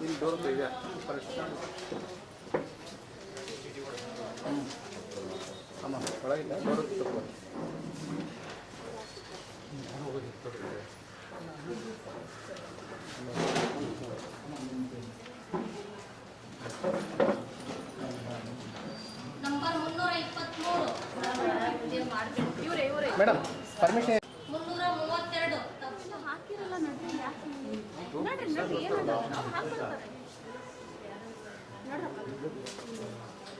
ಇಲ್ಲಿ ಡೋರ್ ಇದೆ ಪರಿಸ್ಥಿತಿ ಒಳಗಿಲ್ಲ ಇವರೇ ಮೇಡಮ್ ಪರ್ಮಿಷನ್ ಮುನ್ನೂರ ಮೂವತ್ತೆರಡು. ಹಾಕಿರಲ್ಲ ನಡ್ರಿ ಯಾಕೆ? ನೋಡ್ರಿ ನೋಡ್ರಿ ಏನಲ್ಲ ಹಾಕ್ತಾರೆ ಹಾಕ್ಬಿಡ್ತಾರೆ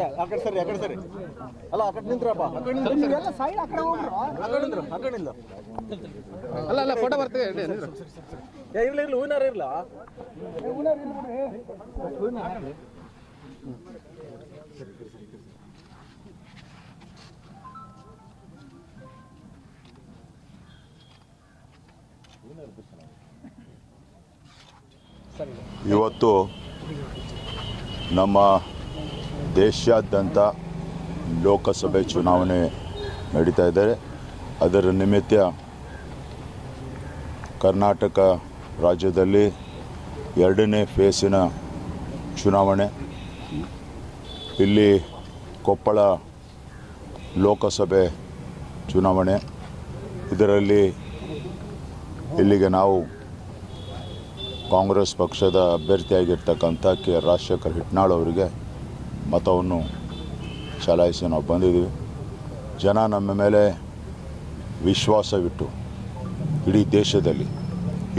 ಆ ಕಡೆ ಸರಿ ಆ ಕಡೆ ಸರಿ. ಅಲ್ಲ ಆ ಕಡೆ ನಿಂತ್ರಪ್ಪ ಆ ಕಡೆ ನಿಂತ್ರು. ಆ ಕಡೆ ನಿಂದ್ರು ಆ ಕಡೆ ನಿಂದ್ರು ಅಲ್ಲ ಅಲ್ಲ ಫೋಟೋ ಬರ್ತದೆ. ಏ ಇರ್ಲಿ ಇರ್ಲಿ ಹೂವಿನಾರ ಇರ್ಲ? ಇವತ್ತು ನಮ್ಮ ದೇಶಾದ್ಯಂತ ಲೋಕಸಭೆ ಚುನಾವಣೆ ನಡೀತಾ ಇದ್ದಾರೆ ಅದರ ನಿಮಿತ್ತ ಕರ್ನಾಟಕ ರಾಜ್ಯದಲ್ಲಿ ಎರಡನೇ ಫೇಸಿನ ಚುನಾವಣೆ. ಇಲ್ಲಿ ಕೊಪ್ಪಳ ಲೋಕಸಭೆ ಚುನಾವಣೆ. ಇದರಲ್ಲಿ ಇಲ್ಲಿಗೆ ನಾವು ಕಾಂಗ್ರೆಸ್ ಪಕ್ಷದ ಅಭ್ಯರ್ಥಿಯಾಗಿರ್ತಕ್ಕಂಥ ಕೆ ರಾಜಶೇಖರ್ ಹಿಟ್ನಾಳ್ ಅವರಿಗೆ ಮತವನ್ನು ಚಲಾಯಿಸಿ ನಾವು ಬಂದಿದ್ದೀವಿ ಜನ ನಮ್ಮ ಮೇಲೆ ವಿಶ್ವಾಸವಿಟ್ಟು ಇಡೀ ದೇಶದಲ್ಲಿ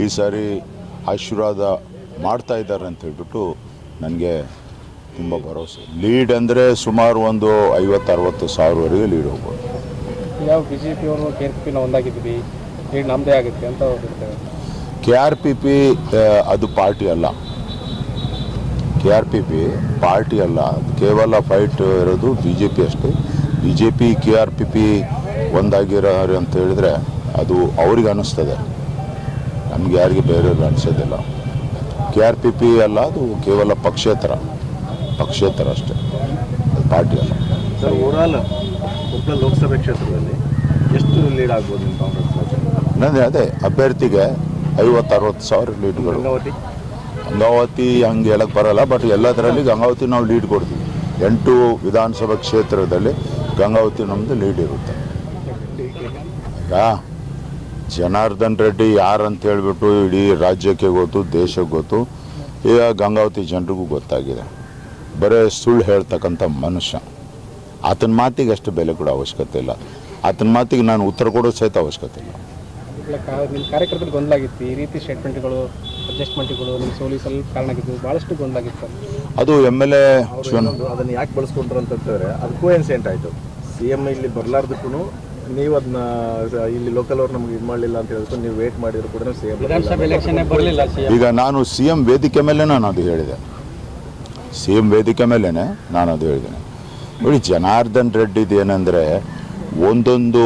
ಈ ಸಾರಿ ಆಶೀರ್ವಾದ ಮಾಡ್ತಾ ಇದ್ದಾರೆ ಅಂತ ಹೇಳ್ಬಿಟ್ಟು ನನಗೆ ತುಂಬ ಭರವಸೆ ಲೀಡ್ ಅಂದರೆ ಸುಮಾರು ಒಂದು ಐವತ್ತು ಅರವತ್ತು ಸಾವಿರವರೆಗೆ ಲೀಡ್ ಹೋಗ್ಬೋದು ಯಾವ ಬಿ ಜೆ ಪಿಯವರು ಕೆ ಆರ್ ಪಿ ಒಂದಾಗಿದ್ದೀವಿ ಲೀಡ್ ನಮ್ಮದೇ ಆಗುತ್ತೆ ಅಂತ ಕೆ ಆರ್ ಪಿ ಪಿ ಅದು ಪಾರ್ಟಿ ಅಲ್ಲ K R P P party ಅಲ್ಲ. ಕೇವಲ ಫೈಟ್ ಇರೋದು ಬಿ ಜೆ ಪಿ ಅಷ್ಟೇ. B J P K R P P ಒಂದಾಗಿರೋರು ಅಂತ ಹೇಳಿದ್ರೆ ಅದು ಅವ್ರಿಗೆ ಅನ್ನಿಸ್ತದೆ ನಮ್ಗೆ ಯಾರಿಗೆ ಬೇರೆಯವ್ರಿಗೆ ಅನಿಸೋದಿಲ್ಲ. ಕೆ ಆರ್ ಪಿ ಪಿ ಅಲ್ಲ ಅದು ಕೇವಲ ಪಕ್ಷೇತರ. ಪಕ್ಷೇತರ ಅಷ್ಟೇ. ಅದು ಪಾರ್ಟಿ ಅಲ್ಲ. ಸರ್ ಓವರಾಲ್ ಕೊಪ್ಪಳ ಲೋಕಸಭೆ ಕ್ಷೇತ್ರದಲ್ಲಿ ಎಷ್ಟು ಲೀಡ್ ಆಗ್ಬೋದು ಕಾಂಗ್ರೆಸ್? ಅದೇ ಅಭ್ಯರ್ಥಿಗೆ ಐವತ್ತು ಅರವತ್ತು ಸಾವಿರ ಲೀಡ್ಗಳು ಗಂಗಾವತಿ ಹಂಗೆ ಹೇಳಕ್ ಬರಲ್ಲ ಬಟ್ ಎಲ್ಲದರಲ್ಲಿ ಗಂಗಾವತಿ ನಾವು ಲೀಡ್ ಕೊಡ್ತೀವಿ. ಎಂಟು ವಿಧಾನಸಭಾ ಕ್ಷೇತ್ರದಲ್ಲಿ ಗಂಗಾವತಿ ನಮ್ಮದು ಲೀಡ್ ಇರುತ್ತೆ. ಈಗ ಜನಾರ್ದನ್ ರೆಡ್ಡಿ ಯಾರಂತ ಹೇಳ್ಬಿಟ್ಟು ಇಡೀ ರಾಜ್ಯಕ್ಕೆ ಗೊತ್ತು, ದೇಶಕ್ಕೆ ಗೊತ್ತು, ಈಗ ಗಂಗಾವತಿ ಜನರಿಗೂ ಗೊತ್ತಾಗಿದೆ. ಬರೀ ಸುಳ್ಳು ಹೇಳ್ತಕ್ಕಂಥ ಮನುಷ್ಯ. ಆತನ ಮಾತಿಗೆ ಅಷ್ಟು ಬೆಲೆ ಕೊಡೋ ಅವಶ್ಯಕತೆ ಇಲ್ಲ. ಆತನ ಮಾತಿಗೆ ನಾನು ಉತ್ತರ ಕೊಡೋ ಸಹಿತ ಅವಶ್ಯಕತೆ ಇಲ್ಲ. ಕಾರ್ಯಕ್ರಮದಲ್ಲಿ ಗೊಂದಲಾಗಿತ್ತು ಈ ರೀತಿ ಸ್ಟೇಟ್ಮೆಂಟ್ಗಳು ಅಡ್ಜಸ್ಟ್ಮೆಂಟ್ಗಳು ನಿಮ್ಮ ಸೋಲಿ ಸ್ವಲ್ಪ ಕಾರಣ ಆಗಿದ್ದು ಭಾಳಷ್ಟು ಗೊಂದಾಗಿತ್ತು ಸರ್ ಅದು ಎಂ ಎಲ್ ಎ ಅದನ್ನು ಯಾಕೆ ಬಳಸ್ಕೊಂಡ್ರು ಅಂತ ಹೇಳಿದ್ರೆ ಅದಕ್ಕೂ ಇನ್ಸೆಂಟ್ ಆಯ್ತು. ಸಿ ಎಂ ಇಲ್ಲಿ ಬರ್ಲಾರ್ದಕ್ಕೂ ನೀವು ಅದನ್ನ ಇಲ್ಲಿ ಲೋಕಲ್ ಅವ್ರು ನಮ್ಗೆ ಇದು ಮಾಡಲಿಲ್ಲ ಅಂತ ಹೇಳ್ಕೊಂಡು ನೀವು ವೇಟ್ ಮಾಡಿದ್ರು ಕೂಡ ಸಿ ಎಂ ವಿಧಾನಸಭೆ ಎಲೆಕ್ಷನ್ನೇ ಬರಲಿಲ್ಲ ಈಗ ನಾನು ಸಿ ಎಂ ವೇದಿಕೆ ಮೇಲೆ ನಾನು ಅದು ಹೇಳಿದೆ. ಸಿ ಎಂ ವೇದಿಕೆ ಮೇಲೇ ನಾನು ಅದು ಹೇಳಿದ್ದೇನೆ. ನೋಡಿ ಜನಾರ್ದನ್ ರೆಡ್ಡಿದು ಏನಂದರೆ ಒಂದೊಂದು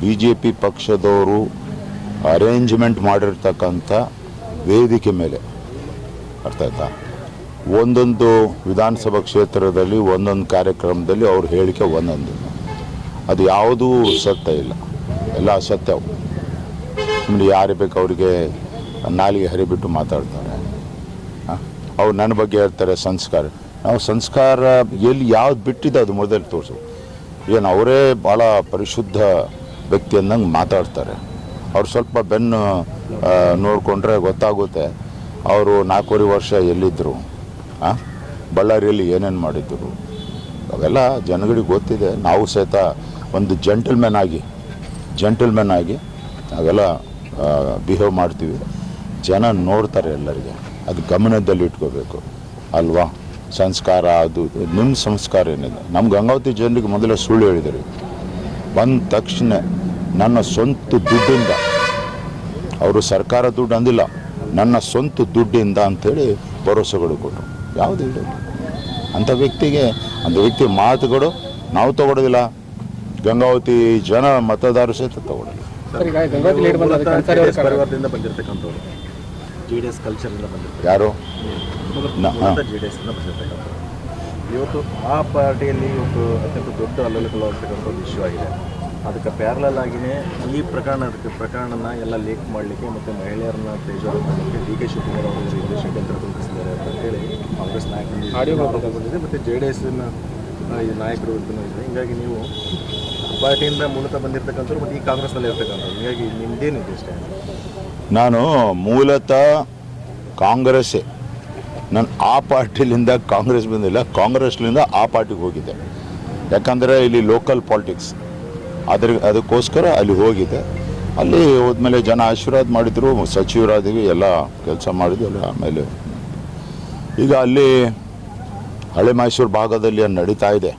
ಬಿ ಜೆ ಪಿ ಪಕ್ಷದವರು ಅರೇಂಜ್ಮೆಂಟ್ ಮಾಡಿರ್ತಕ್ಕಂಥ ವೇದಿಕೆ ಮೇಲೆ. ಅರ್ಥ ಆಯ್ತಾ? ಒಂದೊಂದು ವಿಧಾನಸಭಾ ಕ್ಷೇತ್ರದಲ್ಲಿ ಒಂದೊಂದು ಕಾರ್ಯಕ್ರಮದಲ್ಲಿ ಅವ್ರ ಹೇಳಿಕೆ ಒಂದೊಂದು. ಅದು ಯಾವುದೂ ಸತ್ಯ ಇಲ್ಲ. ಎಲ್ಲ ಅಸತ್ಯ. ಸುಮ್ಮನೆ ಯಾರು ಬೇಕು ಅವರಿಗೆ ನಾಲಿಗೆ ಹರಿಬಿಟ್ಟು ಮಾತಾಡ್ತಾರೆ? ಅವ್ರು ನನ್ನ ಬಗ್ಗೆ ಹೇಳ್ತಾರೆ, ಸಂಸ್ಕಾರ. ನಾವು ಸಂಸ್ಕಾರ ಎಲ್ಲಿ ಯಾವ್ದು ಬಿಟ್ಟಿದೆ ಅದು ಮೊದಲು ತೋರಿಸು. ಏನು ಅವರೇ ಭಾಳ ಪರಿಶುದ್ಧ ವ್ಯಕ್ತಿ ಅಂದಂಗೆ ಮಾತಾಡ್ತಾರೆ. ಅವ್ರು ಸ್ವಲ್ಪ ಬೆನ್ನು ನೋಡಿಕೊಂಡ್ರೆ ಗೊತ್ತಾಗುತ್ತೆ. ಅವರು ನಾಲ್ಕೂವರೆ ವರ್ಷ ಎಲ್ಲಿದ್ದರು ಹಾಂ ಬಳ್ಳಾರಿಯಲ್ಲಿ ಏನೇನು ಮಾಡಿದ್ದರು ಅವೆಲ್ಲ ಜನಗಳಿಗೆ ಗೊತ್ತಿದೆ. ನಾವು ಸಹಿತ ಒಂದು ಜೆಂಟಲ್ಮೆನ್ ಆಗಿ ಜೆಂಟಲ್ಮೆನ್ ಆಗಿ ನಾವೆಲ್ಲ ಬಿಹೇವ್ ಮಾಡ್ತೀವಿ. ಜನ ನೋಡ್ತಾರೆ ಎಲ್ಲರಿಗೆ. ಅದು ಗಮನದಲ್ಲಿ ಇಟ್ಕೋಬೇಕು. ಅಲ್ವಾ? ಸಂಸ್ಕಾರ ಅದು ನಿಮ್ಮ ಸಂಸ್ಕಾರ ಏನಿದೆ? ನಮ್ಮ ಗಂಗಾವತಿ ಜನರಿಗೆ ಮೊದಲೇ ಸುಳ್ಳು ಹೇಳಿದರು. ಬಂದ ತಕ್ಷಣ ನನ್ನ ಸ್ವಂತ ದುಡ್ಡಿಂದ. ಅವರು ಸರ್ಕಾರ ದುಡ್ಡು ಅಂದಿಲ್ಲ. ನನ್ನ ಸ್ವಂತ ದುಡ್ಡಿಂದ ಅಂಥೇಳಿ ಭರೋಸೆಗಳು ಕೊಟ್ಟರು. ಯಾವುದು ಇಡೋದು ಅಂಥ ವ್ಯಕ್ತಿಗೆ ಅಂಥ ವ್ಯಕ್ತಿ ಮಾತುಗಳು ನಾವು ತಗೊಳ್ಳೋದಿಲ್ಲ ಗಂಗಾವತಿ ಜನ ಮತದಾರರು ಸಹಿತ ತಗೊಳ್ಳೋಲ್ಲ ಯಾರು? ಇವತ್ತು ಆ ಪಾರ್ಟಿಯಲ್ಲಿ ಇವತ್ತು ಅತ್ಯಂತ ದೊಡ್ಡ ಅಲ್ಲಲ್ಲಿ ಒಂದು ಇಶ್ಯೂ ಆಗಿದೆ. ಅದಕ್ಕೆ ಪ್ಯಾರಲಲ್ ಆಗಿನೇ ಈ ಪ್ರಕರಣ ಅದಕ್ಕೆ ಪ್ರಕರಣನ ಎಲ್ಲ ಲೀಕ್ ಮಾಡಲಿಕ್ಕೆ ಮತ್ತು ಮಹಿಳೆಯರನ್ನ ತೇಜೋರ ಮಾಡಲಿಕ್ಕೆ ಡಿ ಕೆ ಶಿವಕುಮಾರ್ ಅವರು ಇಲ್ಲಿ ಷಡ್ಯಂತ್ರ ರೂಪಿಸಿದ್ದಾರೆ ಅಂತ ಹೇಳಿ ಕಾಂಗ್ರೆಸ್ ನಾಯಕರು ಆಡಿಯೋ ಬಂದಿದೆ. ಮತ್ತು ಜೆ ಡಿ ಎಸ್ನ ಈ ನಾಯಕರು ಇದನ್ನು ಇದೆ ಹೀಗಾಗಿ ನೀವು ಪಾರ್ಟಿಯಿಂದ ಮೂಲತಃ ಬಂದಿರತಕ್ಕಂಥವ್ರು ಮತ್ತು ಈ ಕಾಂಗ್ರೆಸ್ನಲ್ಲಿ ಇರ್ತಕ್ಕಂಥವ್ರು. ಹೀಗಾಗಿ ನಿಮ್ದೇನಿದೆ ಇಷ್ಟೇ ನಾನು ಮೂಲತಃ ಕಾಂಗ್ರೆಸ್ಸೇ. ನಾನು ಆ ಪಾರ್ಟಿಲಿಂದ ಕಾಂಗ್ರೆಸ್ ಬಂದಿಲ್ಲ. ಕಾಂಗ್ರೆಸ್ಲಿಂದ ಆ ಪಾರ್ಟಿಗೆ ಹೋಗಿದ್ದೆ. ಯಾಕಂದರೆ ಇಲ್ಲಿ ಲೋಕಲ್ ಪಾಲಿಟಿಕ್ಸ್ ಅದ್ರ, ಅದಕ್ಕೋಸ್ಕರ ಅಲ್ಲಿ ಹೋಗಿದ್ದೆ ಅಲ್ಲಿ ಹೋದ್ಮೇಲೆ ಜನ ಆಶೀರ್ವಾದ ಮಾಡಿದ್ರು, ಸಚಿವರಾದಿವಿ, ಎಲ್ಲ ಕೆಲಸ ಮಾಡಿದ್ವಿ ಆಮೇಲೆ. ಈಗ ಅಲ್ಲಿ ಹಳೆ ಮೈಸೂರು ಭಾಗದಲ್ಲಿ ನಡೀತಾ ಇದೆ?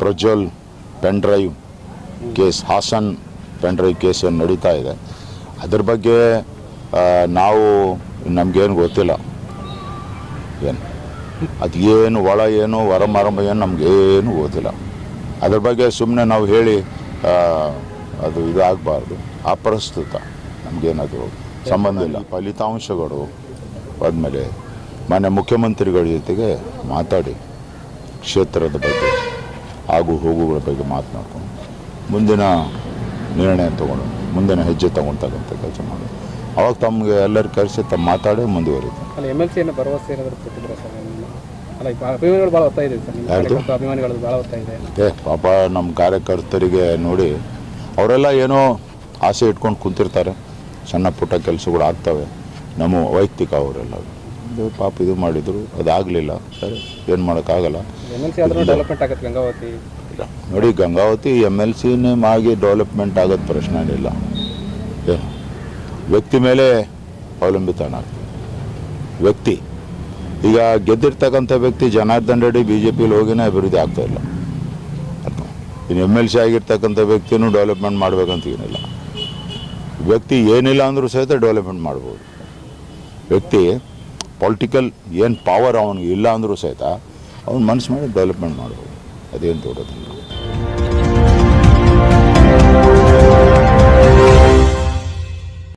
Prajwal pen drive case, Hassan pen drive case ಏನು ನಡೀತಾ ಇದೆ? ಅದ್ರ ಬಗ್ಗೆ ನಾವು ನಮಗೇನು ಗೊತ್ತಿಲ್ಲ. ಏನು? ಅದು ಏನು, ಒಳ ಏನು ವರಮಾರಂಭ ಏನು ನಮಗೇನು ಗೊತ್ತಿಲ್ಲ. ಅದ್ರ ಬಗ್ಗೆ ಸುಮ್ಮನೆ ನಾವು ಹೇಳಿ ಅದು ಇದಾಗಬಾರ್ದು. ಅಪ್ರಸ್ತುತ. ನಮಗೇನಾದರೂ ಸಂಬಂಧ ಇಲ್ಲ. ಫಲಿತಾಂಶಗಳು ಆದಮೇಲೆ ಮಾನ್ಯ ಮುಖ್ಯಮಂತ್ರಿಗಳ ಜೊತೆಗೆ ಮಾತಾಡಿ, ಕ್ಷೇತ್ರದ ಬಗ್ಗೆ ಆಗು ಹೋಗುಗಳ ಬಗ್ಗೆ ಮಾತನಾಡ್ಕೊಂಡು, ಮುಂದಿನ ನಿರ್ಣಯ ತಗೊಂಡು, ಮುಂದಿನ ಹೆಜ್ಜೆ ತಗೊಳ್ತಕ್ಕಂಥ ಕೆಲಸ ಮಾಡಿ ಅವಾಗ ತಮಗೆ ಎಲ್ಲರ ಕರೆಸಿ ತಮ್ಮ ಮಾತಾಡಿ ಮುಂದುವರಿತು ಅಭಿಮಾನಿಗಳು ಭಾಳ ಒತ್ತಾಯ ಇದೆ ಸರ್ ಭಾಳ ಒತ್ತಾಯ ಇದೆ. ಏ ಪಾಪ ನಮ್ಮ ಕಾರ್ಯಕರ್ತರಿಗೆ ನೋಡಿ ಅವರೆಲ್ಲ ಏನೋ ಆಸೆ ಇಟ್ಕೊಂಡು ಕುಂತಿರ್ತಾರೆ. ಸಣ್ಣ ಪುಟ್ಟ ಕೆಲಸಗಳು ಆಗ್ತವೆ. ನಮ್ಮ ವೈಯಕ್ತಿಕ ಅವರೆಲ್ಲ. ಇದು ಪಾಪ ಇದು ಮಾಡಿದರು ಅದಾಗಲಿಲ್ಲ. ಸರಿ ಏನು ಮಾಡೋಕ್ಕಾಗಲ್ಲ. ಎಂ ಎಲ್ ಸಿ ಆದ್ರೂ ಡೆವಲಪ್ಮೆಂಟ್ ಆಗುತ್ತೆ ಗಂಗಾವತಿ? ನೋಡಿ ಗಂಗಾವತಿ ಎಂ ಎಲ್ ಸಿ ಆಗಿ ಡೆವಲಪ್ಮೆಂಟ್ ಆಗೋದು ಪ್ರಶ್ನೆ ಇಲ್ಲ ವ್ಯಕ್ತಿ ಮೇಲೆ ಅವಲಂಬಿತನಾಗ್ತದೆ ವ್ಯಕ್ತಿ. ಈಗ ಗೆದ್ದಿರ್ತಕ್ಕಂಥ ವ್ಯಕ್ತಿ ಜನಾರ್ದನ್ ರೆಡ್ಡಿ ಬಿ ಜೆ ಪಿಲಿ ಹೋಗಿನೇ ಅಭಿವೃದ್ಧಿ ಆಗ್ತಾ ಇಲ್ಲ. ಇನ್ನು ಎಂ ಎಲ್ ಸಿ ಆಗಿರ್ತಕ್ಕಂಥ ವ್ಯಕ್ತಿನೂ ಡೆವಲಪ್ಮೆಂಟ್ ಮಾಡಬೇಕಂತ ಏನಿಲ್ಲ. ವ್ಯಕ್ತಿ ಏನಿಲ್ಲ ಅಂದರೂ ಸಹಿತ ಡೆವಲಪ್ಮೆಂಟ್ ಮಾಡ್ಬೋದು. ವ್ಯಕ್ತಿ ಪೊಲಿಟಿಕಲ್ ಏನು ಪವರ್ ಅವನಿಗೆ ಇಲ್ಲ ಅಂದರೂ ಸಹಿತ ಅವ್ನು ಮನಸ್ಸು ಮಾಡಿ ಡೆವಲಪ್ಮೆಂಟ್ ಮಾಡ್ಬೋದು. ಅದೇನು ದೊಡ್ಡದಿಲ್ಲ